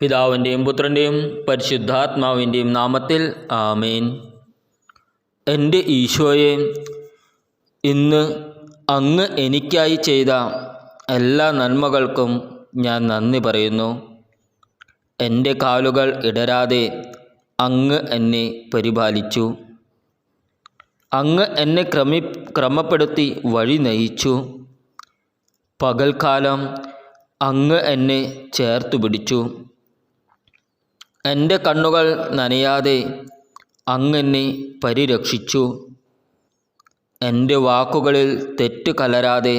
പിതാവിന്റെയും പുത്രന്റെയും പരിശുദ്ധാത്മാവിന്റെയും നാമത്തിൽ ആമേൻ. എന്റെ ഈശോയെ ഇന്ന് അങ്ങ് എനിക്കായി ചെയ്ത എല്ലാ നന്മകൾക്കും ഞാൻ നന്ദി പറയുന്നു. എന്റെ കാലുകൾ ഇടരാതെ അങ്ങ് എന്നെ പരിപാലിച്ചു. അങ്ങ് എന്നെ ക്രമി ക്രമപ്പെടുത്തി വഴി നയിച്ചു. പകൽക്കാലം അങ്ങ് എന്നെ ചേർത്തു പിടിച്ചു. എന്റെ കണ്ണുകൾ നനയാതെ അങ്ങെന്നെ പരിരക്ഷിച്ചു. എന്റെ വാക്കുകളിൽ തെറ്റ് കലരാതെ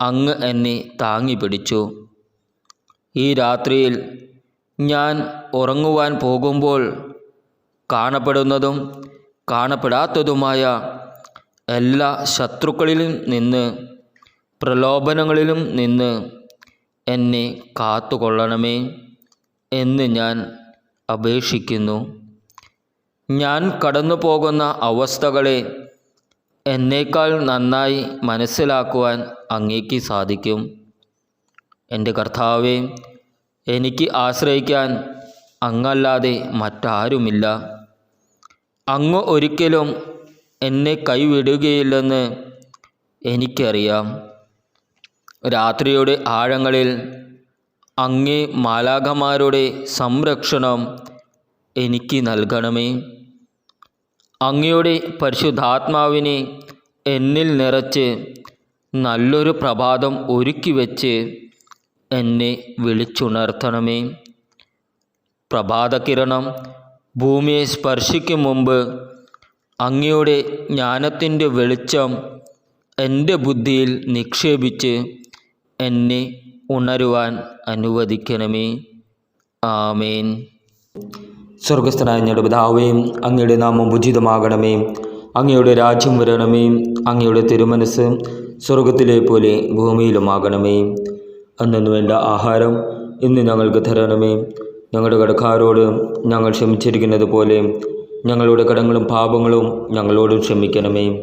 അങ്ങ് എന്നെ താങ്ങി പിടിച്ചു. ഈ രാത്രിയിൽ ഞാൻ ഉറങ്ങുവാൻ പോകുമ്പോൾ കാണപ്പെടുന്നതും കാണപ്പെടാത്തതുമായ എല്ലാ ശത്രുക്കളിലും നിന്ന് പ്രലോഭനങ്ങളിലും നിന്ന് എന്നെ കാത്തുകൊള്ളണമേ എന്ന് ഞാൻ അപേക്ഷിക്കുന്നു. ഞാൻ കടന്നു പോകുന്ന അവസ്ഥകളെ എന്നേക്കാൾ നന്നായി മനസ്സിലാക്കുവാൻ അങ്ങേക്ക് സാധിക്കും. എന്റെ കർത്താവെ എനിക്ക് ആശ്രയിക്കാൻ അങ്ങല്ലാതെ മറ്റാരുമില്ല. അങ്ങ് ഒരിക്കലും എന്നെ കൈവിടുകയില്ലെന്ന് എനിക്കറിയാം. രാത്രിയുടെ ആഴങ്ങളിൽ അങ്ങേ മാലാഖമാരുടെ സംരക്ഷണം എനിക്ക് നൽകണമേ. അങ്ങയുടെ പരിശുദ്ധാത്മാവിനെ എന്നിൽ നിറച്ച് നല്ലൊരു പ്രഭാതം ഒരുക്കി വെച്ച് എന്നെ വിളിച്ചുണർത്തണമേ. പ്രഭാതകിരണം ഭൂമിയെ സ്പർശിക്കും മുമ്പ് അങ്ങയുടെ ജ്ഞാനത്തിന്റെ വെളിച്ചം എന്റെ ബുദ്ധിയിൽ നിക്ഷേപിച്ച് എന്നെ ഉണരുവാൻ അനുവദിക്കണമേ. ആമേൻ. സ്വർഗസ്ഥനായ ഞങ്ങളുടെ പിതാവേയും അങ്ങയുടെ നാമം ഉചിതമാകണമേ. അങ്ങയുടെ രാജ്യം വരണമേ. അങ്ങയുടെ തിരുമനസ് സ്വർഗത്തിലെ പോലെ ഭൂമിയിലുമാകണമേ. അന്നു വേണ്ട ആഹാരം ഇന്ന് ഞങ്ങൾക്ക് തരണമേ. ഞങ്ങളുടെ കടക്കാരോട് ഞങ്ങൾ ക്ഷമിച്ചിരിക്കുന്നത് പോലെ ഞങ്ങളുടെ കടങ്ങളും പാപങ്ങളും ഞങ്ങളോട് ക്ഷമിക്കണമേ.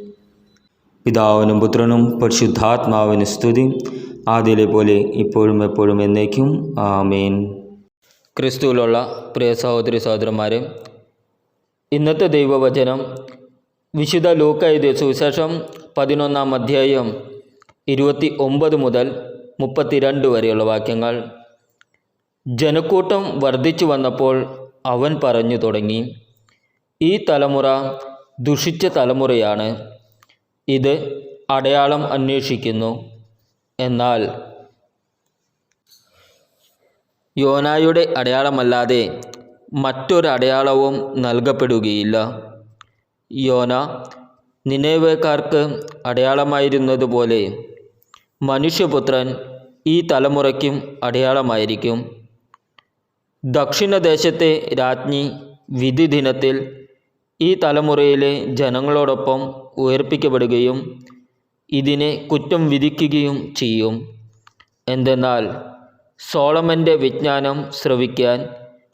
പിതാവിനും പുത്രനും പരിശുദ്ധാത്മാവിന് സ്തുതി. ആദ്യയിലെ പോലെ ഇപ്പോഴും എപ്പോഴും എന്നേക്കും. ആമേൻ. ക്രിസ്തുവിലുള്ള പ്രിയ സഹോദരി സഹോദരന്മാരെ ഇന്നത്തെ ദൈവവചനം വിശുദ്ധ ലൂക്ക സുവിശേഷം പതിനൊന്നാം അധ്യായം ഇരുപത്തി ഒമ്പത് മുതൽ മുപ്പത്തിരണ്ട് വരെയുള്ള വാക്യങ്ങൾ. ജനക്കൂട്ടം വർദ്ധിച്ചു വന്നപ്പോൾ അവൻ പറഞ്ഞു തുടങ്ങി ഈ തലമുറ ദുഷിച്ച തലമുറയാണ്. ഇത് അടയാളം അന്വേഷിക്കുന്നു. എന്നാൽ യോനായുടെ അടയാളമല്ലാതെ മറ്റൊരടയാളവും നൽകപ്പെടുകയില്ല. യോന നിനവേക്കാർക്ക് അടയാളമായിരുന്നതുപോലെ മനുഷ്യപുത്രൻ ഈ തലമുറയ്ക്കും അടയാളമായിരിക്കും. ദക്ഷിണദേശത്തെ രാജ്ഞി വിധി ദിനത്തിൽ ഈ തലമുറയിലെ ജനങ്ങളോടൊപ്പം ഉയർപ്പിക്കപ്പെടുകയും ഇതിനെ കുറ്റം വിധിക്കുകയും ചെയ്യും. എന്തെന്നാൽ സോളമന്റെ വിജ്ഞാനം ശ്രവിക്കാൻ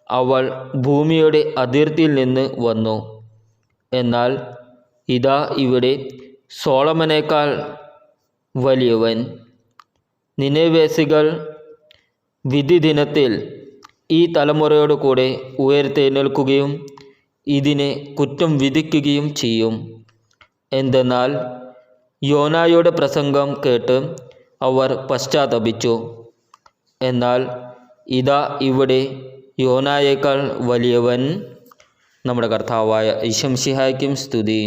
അവൾ ഭൂമിയുടെ അതിർത്തിയിൽ നിന്ന് വന്നു. എന്നാൽ ഇതാ ഇവിടെ സോളമനേക്കാൾ വലിയവൻ. നിനവേസികൾ വിധി ദിനത്തിൽ ഈ തലമുറയോട് കൂടെ ഉയർത്തെഴുന്നേൽക്കുകയും ഇതിനെ കുറ്റം വിധിക്കുകയും ചെയ്യും. എന്തെന്നാൽ യോനായുടെ പ്രസംഗം കേട്ട് അവർ പശ്ചാത്തപിച്ചു. എന്നാൽ ഇതാ ഇവിടെ യോനായേക്കാൾ വലിയവൻ നമ്മുടെ കർത്താവായ ഈശംഷിഹായ്ക്കും സ്തുതി.